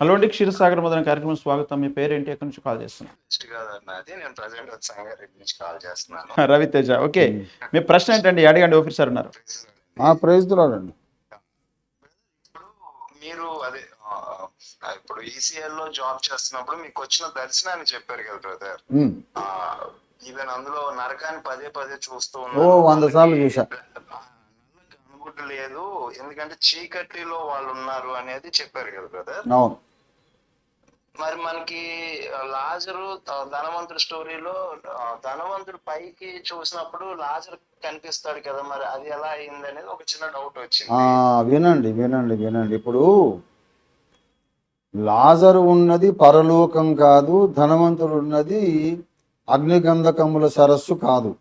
Hello అండి క్షీరసాగర్ మొదలైన కార్యక్రమం స్వాగతం. మీ పేరేంటి ఎక్కడి నుంచి కాల్ చేస్తున్నాను నెక్స్ట్ కాదన్నది నేను ప్రజెంట్ వచ్చి సంగారెడ్డి నుంచి కాల్ చేస్తున్నాను. రవితేజ ఓకే. మీ ప్రశ్న ఏంటండి? అడగండి ఓఫీసర్ సార్ ఉన్నారు మీరు అదే ఇప్పుడు ఈసీఎల్లో జాబ్ చేస్తున్నప్పుడు మీకు వచ్చిన దర్శనాన్ని చెప్పారు కదా బ్రదర్. ఈవెన్ అందులో నరకాన్ని పదే పదే చూస్తూ ఓ, వంద సార్లు చూసా. కనుగుడ్డు లేదు ఎందుకంటే చీకటిలో వాళ్ళు ఉన్నారు అనేది చెప్పారు కదా బ్రదర్. అవును. మరి మనకి లాజరు ధనవంతుడి స్టోరీలో ధనవంతుడు పైకి చూసినప్పుడు లాజర్ కనిపిస్తాడు కదా మరి అది ఎలా అయింది అనేది ఒక చిన్న డౌట్ ఆ, వచ్చింది వినండి వినండి వినండి. ఇప్పుడు లాజరు ఉన్నది పరలోకం కాదు ధనవంతుడు ఉన్నది అగ్నిగంధకముల సరస్సు కాదు.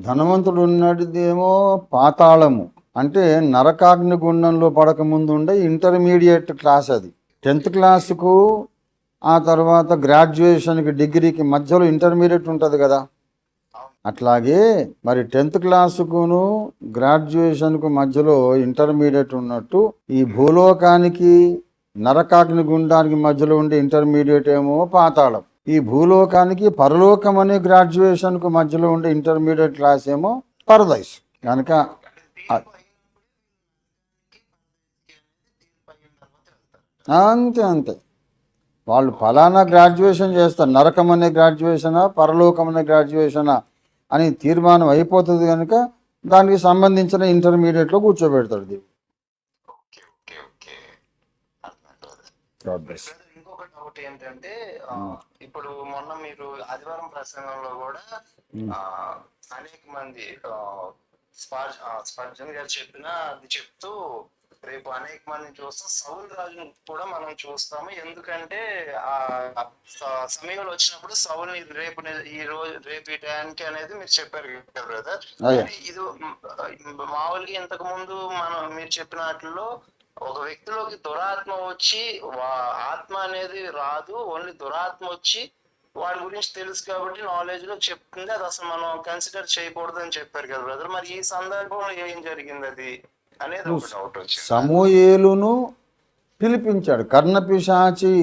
ధనవంతుడు ఉన్నదిదేమో పాతాళము అంటే నరకాగ్ని గుండంలో పడక ముందు ఉండే ఇంటర్మీడియట్ క్లాస్ అది. టెన్త్ క్లాసుకు ఆ తర్వాత గ్రాడ్యుయేషన్కి డిగ్రీకి మధ్యలో ఇంటర్మీడియట్ ఉంటుంది కదా. అట్లాగే మరి టెన్త్ క్లాసుకును గ్రాడ్యుయేషన్కు మధ్యలో ఇంటర్మీడియట్ ఉన్నట్టు ఈ భూలోకానికి నరకాగ్ని గుండానికి మధ్యలో ఉండే ఇంటర్మీడియట్ ఏమో పాతాళం. ఈ భూలోకానికి పరలోకం అనే గ్రాడ్యుయేషన్కు మధ్యలో ఉండే ఇంటర్మీడియట్ క్లాస్ ఏమో పరదైస్ కనుక అంతే అంతే. వాళ్ళు ఫలానా గ్రాడ్యుయేషన్ చేస్తారు. నరకం అనే గ్రాడ్యుయేషనా పరలోకం అనే గ్రాడ్యుయేషనా అని తీర్మానం అయిపోతుంది కనుక దానికి సంబంధించిన ఇంటర్మీడియట్లో కూర్చోబెడతాడు దేవుడు. ఇంకొక డౌట్ ఏంటంటే ఇప్పుడు మొన్న మీరు ఆదివారం ప్రసంగంలో కూడా అనేక మంది స్పర్జన్ గారు చెప్పిన అది చెప్తూ రేపు అనేక మందిని చూస్తాం. సౌల్ రాజును కూడా మనం చూస్తాము. ఎందుకంటే ఆ సమయంలో వచ్చినప్పుడు సౌల్ని రేపు ఈ రోజు రేపు ఈ టైంకి అనేది మీరు చెప్పారు బ్రదర్. ఇది మామూలుగా ఇంతకు ముందు మనం మీరు చెప్పిన వాటిల్లో ఒక వ్యక్తిలోకి దురాత్మ వచ్చి ఆత్మ అనేది రాదు. ఓన్లీ దురాత్మ వచ్చి వాడి గురించి తెలుసు కాబట్టి నాలెడ్జ్లో చెప్తుంది. అది అసలు మనం కన్సిడర్ చేయకూడదు అని చెప్పారు కదా బ్రదర్. మరి ఈ సందర్భంలో ఏం జరిగింది అది? అనేది ఒక డౌట్ వచ్చింది. సమూయేలును పిలిపించాడు. కర్ణపిశాచి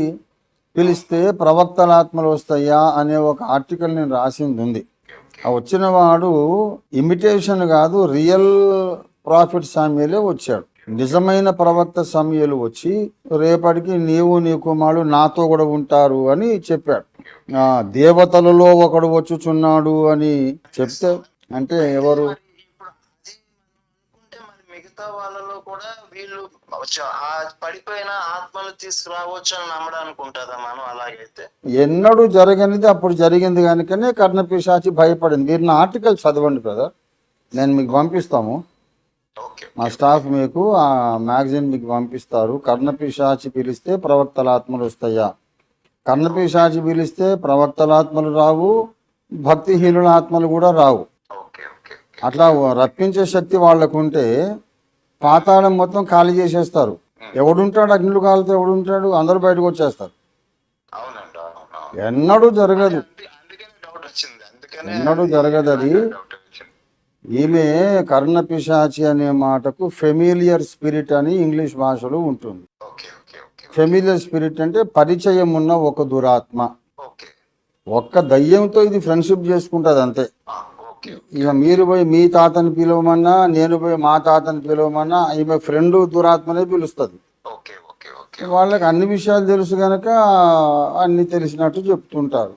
పిలిస్తే ప్రవక్తల ఆత్మలు వస్తాయా అనే ఒక ఆర్టికల్ నేను రాసింది ఉంది. ఆ వచ్చిన వాడు ఇమిటేషన్ కాదు రియల్ ప్రాఫిట్ సామ్యులే వచ్చాడు. నిజమైన ప్రవక్త సమయలు వచ్చి రేపటికి నీవు నీ కుమారుడు నాతో కూడా ఉంటారు అని చెప్పాడు. ఆ దేవతలలో ఒకడు వచ్చుచున్నాడు అని చెప్తే అంటే ఎవరు మరి ఇప్పుడు అది అనుకుంటే మరి మిగతా వాళ్ళలో కూడా వీళ్ళు ఆ పడిపోయిన ఆత్మలు తీసుకురావచ్చు అని నమ్మడానికి ఉంటుందా మనం అలాగైతే? ఎన్నడూ జరగనిది అప్పుడు జరిగింది కనుకనే కర్ణపిశాచి భయపడింది. మీరు నా ఆర్టికల్ చదవండి బ్రదర్. నేను మీకు పంపిస్తాము. మా స్టాఫ్ మీకు ఆ మ్యాగజైన్ మీకు పంపిస్తారు. కర్ణపిశాచి పిలిస్తే ప్రవక్తల ఆత్మలు వస్తాయా కర్ణపిశాచి పిలిస్తే ప్రవక్తల ఆత్మలు రావు భక్తిహీనుల ఆత్మలు కూడా రావు. అట్లా రప్పించే శక్తి వాళ్ళకు ఉంటే పాతాళం మొత్తం ఖాళీ చేసేస్తారు. ఎవడుంటాడు అగ్నులు కాలితే ఎవడుంటాడు? అందరూ బయటకు వచ్చేస్తారు. ఎన్నడూ జరగదు. ఎన్నడూ జరగదు అది. ఈమె కర్ణపిశాచి అనే మాటకు ఫెమిలియర్ స్పిరిట్ అని ఇంగ్లీష్ భాషలో ఉంటుంది. ఫెమిలియర్ స్పిరిట్ అంటే పరిచయం ఉన్న ఒక దురాత్మ. ఒక్క దయ్యంతో ఇది ఫ్రెండ్షిప్ చేసుకుంటుంది అంతే. ఇక మీరు పోయి మీ తాతని పిలవమన్నా నేను పోయి మా తాతని పిలవమన్నా ఈమె ఫ్రెండ్ దురాత్మనే పిలుస్తుంది. వాళ్ళకి అన్ని విషయాలు తెలుసు కనుక అన్ని తెలిసినట్టు చెప్తుంటారు.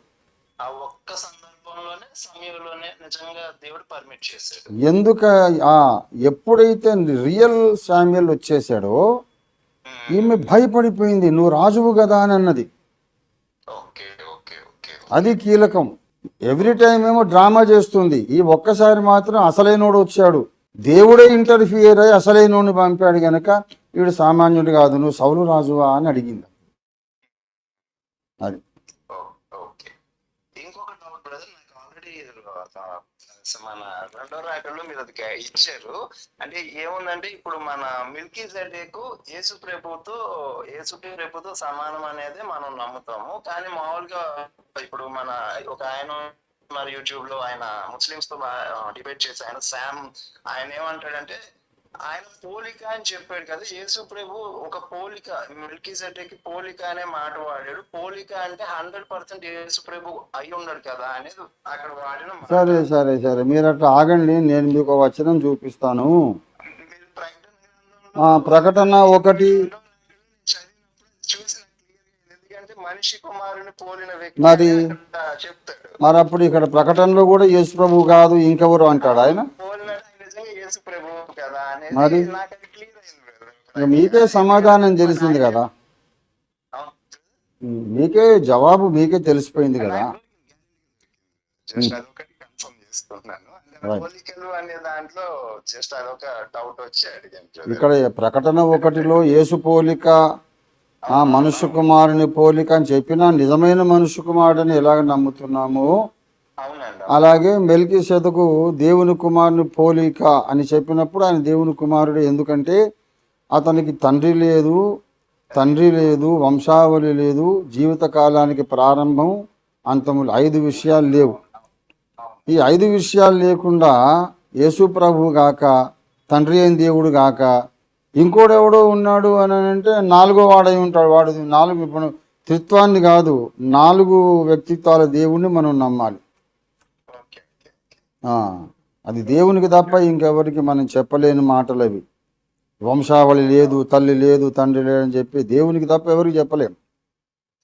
ఎందుక ఎప్పుడైతే రియల్ శామ్యుల్ వచ్చేసాడో ఈమె భయపడిపోయింది నువ్వు రాజువు కదా అని అన్నది. అది కీలకం. ఎవ్రీ టైం ఏమో డ్రామా చేస్తుంది. ఈ ఒక్కసారి మాత్రం అసలైనోడు వచ్చాడు. దేవుడే ఇంటర్ఫియర్ అయి అసలైనోడిని పంపాడు గనక వీడు సామాన్యుడు కాదు. నువ్వు సౌలు రాజువా అని అడిగింది. అది ఓ, ఓకే ఇంకొక డౌట్ బ్రదర్ నాకు ఆల్రెడీ మన రెండో రాకల్లో మీరు అది ఇచ్చారు. అంటే ఏముందంటే ఇప్పుడు మన మిల్కీ జడేకు యేసు ప్రభుతో యేసు ప్రభుతో సమానం అనేది మనం నమ్ముతాము. కానీ మామూలుగా ఇప్పుడు మన ఒక ఆయన మరి యూట్యూబ్లో ఆయన ముస్లిమ్స్తో డిబేట్ చేసి ఆయన శామ్ ఆయన ఏమంటాడంటే ఆయన పోలిక అని చెప్పాడు కదా యేసు ప్రభు ఒక పోలిక మిల్కీ సెట్కి పోలిక అనే మాట వాడాడు. పోలిక అంటే హండ్రెడ్ పర్సెంట్ యేసు ప్రభు అయి ఉన్నాడు కదా అనేది అక్కడ వాడిన. సరే సరే సరే. మీరు అట్లా ఆగండి నేను మీకు వచనం చూపిస్తాను. ప్రకటన ఒకటి. మనిషి కుమారుని పోలిన వ్యక్తి మరి- మరి అప్పుడు ఇక్కడ ప్రకటనలో కూడా యేసు ప్రభు కాదు ఇంకెవరు అంటాడు ఆయన నిజంగా యేసు ప్రభు కదా అనేది మరి? మీకే సమాధానం తెలిసింది కదా. మీకే జవాబు మీకే తెలిసిపోయింది కదా. ఇక్కడ ప్రకటన ఒకటిలో యేసు పోలిక ఆ మనుష్య కుమారుని పోలిక అని చెప్పినా నిజమైన మనుష్య కుమారుడిని ఎలాగ నమ్ముతున్నామో అలాగే మెల్కి శతకు దేవుని కుమారుని పోలిక అని చెప్పినప్పుడు ఆయన దేవుని కుమారుడు ఎందుకంటే అతనికి తండ్రి లేదు తండ్రి లేదు వంశావళి లేదు జీవిత కాలానికి ప్రారంభం అంతములు ఐదు విషయాలు లేవు. ఈ ఐదు విషయాలు లేకుండా యేసు ప్రభు గాక తండ్రి అయిన దేవుడు గాక ఇంకోడెవడో ఉన్నాడు అని అంటే నాలుగో వాడై ఉంటాడు. వాడు నాలుగు ఇప్పుడు త్రిత్వాన్ని కాదు నాలుగు వ్యక్తిత్వాల దేవుణ్ణి మనం నమ్మాలి. అది దేవునికి తప్ప ఇంకెవరికి మనం చెప్పలేని మాటలు అవి. వంశావళి లేదు తల్లి లేదు తండ్రి లేదని చెప్పి దేవునికి తప్ప ఎవరికి చెప్పలేం.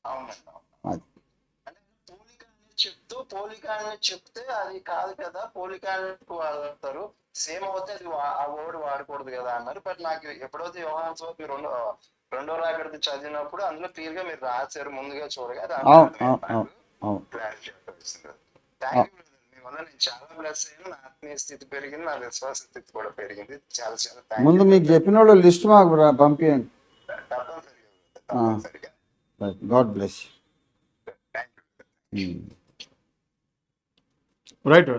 అవునండి అవును. అది. చెప్తూ పోలిక చెప్తే అది కాదు కదా పోలిక అనేది వాడతారు. సేమ్ అవుతే అది ఆ వర్డ్ వాడకూడదు కదా అన్నారు. బట్ నాకు ఎప్పుడైతే యోహాన్ సోపి రెండో రెండో చదివినప్పుడు అందులో క్లియర్గా మీరు రాశారు ముందుగా చూడగా థ్యాంక్ యూ మీ వల్ల నేను చాలా బ్లెస్ అయ్యాను. నా ఆత్మీయ స్థితి పెరిగింది నా విశ్వాస స్థితి కూడా పెరిగింది. చాలా చాలా థ్యాంక్ ముందు మీకు చెప్పిన వాళ్ళ లిస్ట్ మాకు పంపించండి గాడ్ బ్లెస్ యూ రైట్